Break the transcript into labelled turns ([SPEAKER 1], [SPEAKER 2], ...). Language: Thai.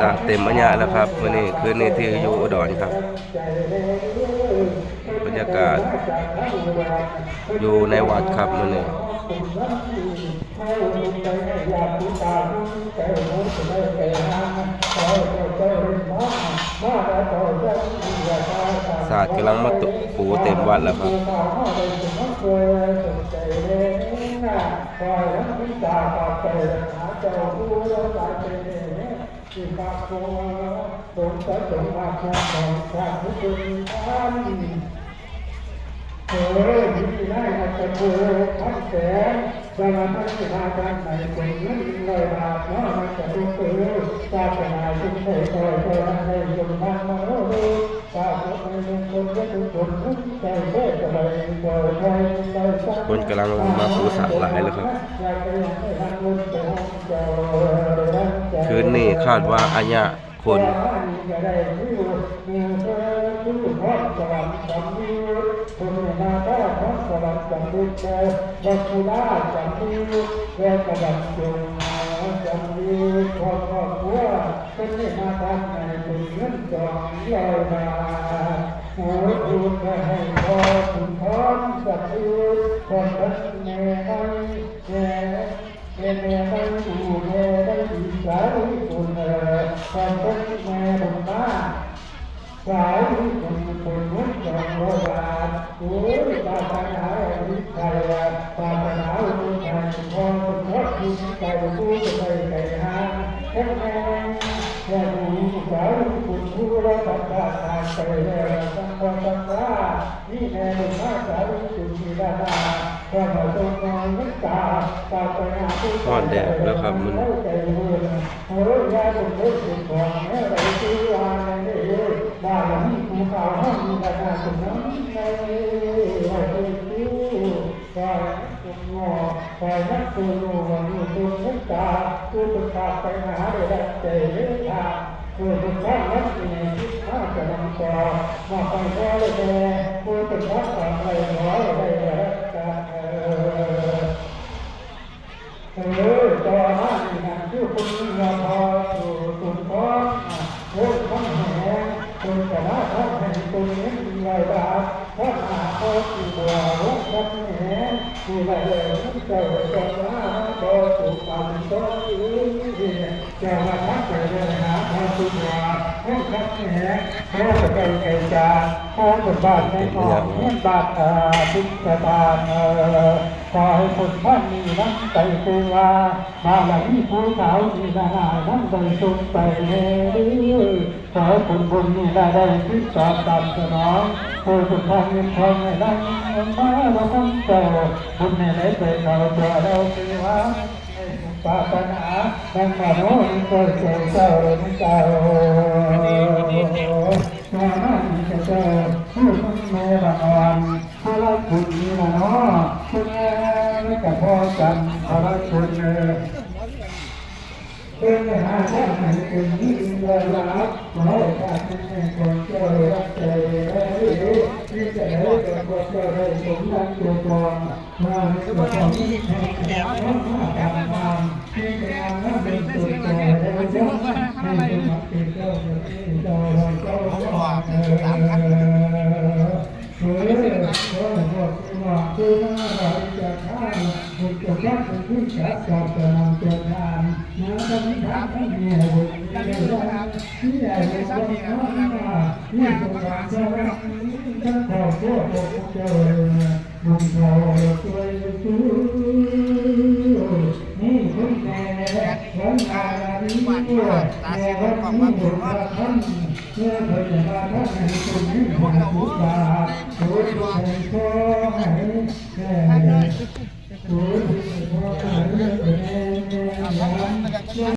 [SPEAKER 1] สร้างเต็มอัญญาแล้วครับวันนี้คืนนี้ที่อยู่อุดรครับ บรรยากาศ อยู่ในวัดครับมื้อนี้ศาสตร์กำลังมาตุปูเต็มวัดแล้วครับ
[SPEAKER 2] เออที่ได้มาจะโกทั้งแสนสารพัดมาการไหนเป็นเงินเลยบาทเนาะมันจะรู้ตัวศาสนาจึงได้คอยคอยให้ยมมันมาโอ้โหศาสนาเป็นคนก็ทุกคนใจเลิศอะไรคอยคอยใจ
[SPEAKER 1] คนกำลังมาปูสาหลายแล้วครับ คืนนี้คาดว่าอัญญาคน
[SPEAKER 2] คนมาก็พระสวัสดิ์จันทุกแก่บัคุลาจันทุ ออความเป็นแม่บุญมาสายคนคนนู้นจังโบราณโอ้ยตาปัญาวิชัยตาปัญหาอุทานพอสมมติที่ใจรู้จะไปไหนหาแค่แม่แค่ดูสาวคุณผู้รับประทานทานไปแล้วสังวรสังวานี่แม่บุญมาสาวสุขีดาดาพรา ทอนวิตาตาปัญหาผู้
[SPEAKER 1] ฮ้อนแดดแล้วครับมัน
[SPEAKER 2] เลิศสุดของแม่ไรที่วานในเรื่องบ้านหลังภูเขาห้องมีราคาสูงน้ำในไหวเป็นคิ้วคอยตุกงอคอยนักตูนูวันนี้ตุนนักตาตูตุกาไปหาได้ดัใจเลือทาตูตุกานักในทิศข้าจะนำต่อมาไปก็เลยแต่ตูตุกาต่อไรแล้วกันเออ เออจอหน้านี่นะชื่อคุณเราพอสู่สุนทรโอ้ยข้างแหงคุณจะได้ข้างแห่งคุณนี้มีไรบ้างข้างหน้าโคตรที่บัวรุ่งข้างแห งที่ไรเล ปันโตอีจะมาทักใจเลยหาพอสุบัวข้างแหงแค่จะไปไกลจานข้างบนบ้านในหอเงินบาทอ่าพิสดารเออขอให้คนท่านมีน้ำใจตัวมาหลังภูเขาที่นานาน้ำใจสุขไปเลยขอให้คนบุญนี่ได้ได้ที่สอบตามสนองโอ้คนทางเงินทองให้ได้เงินมาเราทำเจ้าบุญในไหนไปเราตัวเราคือว่า ปาปนาดังมาโน้นก็เจ้าเจ้าเจ้ามาหน้าที่เจ้าผู้คนเม่ละนอนพระคุณนี่ละเนาะคุณแม่กับพ่อจันพระคุณเอ อเป็นหาท่านให้เป็นยิ่งเลยรักขอให้ท่านเป็นคนเจ้รักใจและรู้ที่จะให้ป็นคนเจ้าได้สมดังตัวกองมาในตัวของที่แข็งแรงมาการงานที่งานนั้นเป็นตัวใจและยกให้เป็นมักเป็นเจ้าเป็นเจ้าเจ้าเจ้าเออเออขอให้อกว่าคือเราจะฆ่า บุตรจะฆ่าเป็นผู้ชัดกับจะนำตัวทานนะตอนนี้ทางไม่มีอะไรที่ใหญ่เลยก็มีน้องมาที่ตรงกลางเจ้าท่านขอโทษพวกเจ้าบุญเขาช่วยสู้นี่คุณแม่วันอาลีแม่วันนี้บุญมาท่านเมื่อเธอจะมาท่านให้คุณยิ่งหาบุญบาโดยใช้ขอให้แม่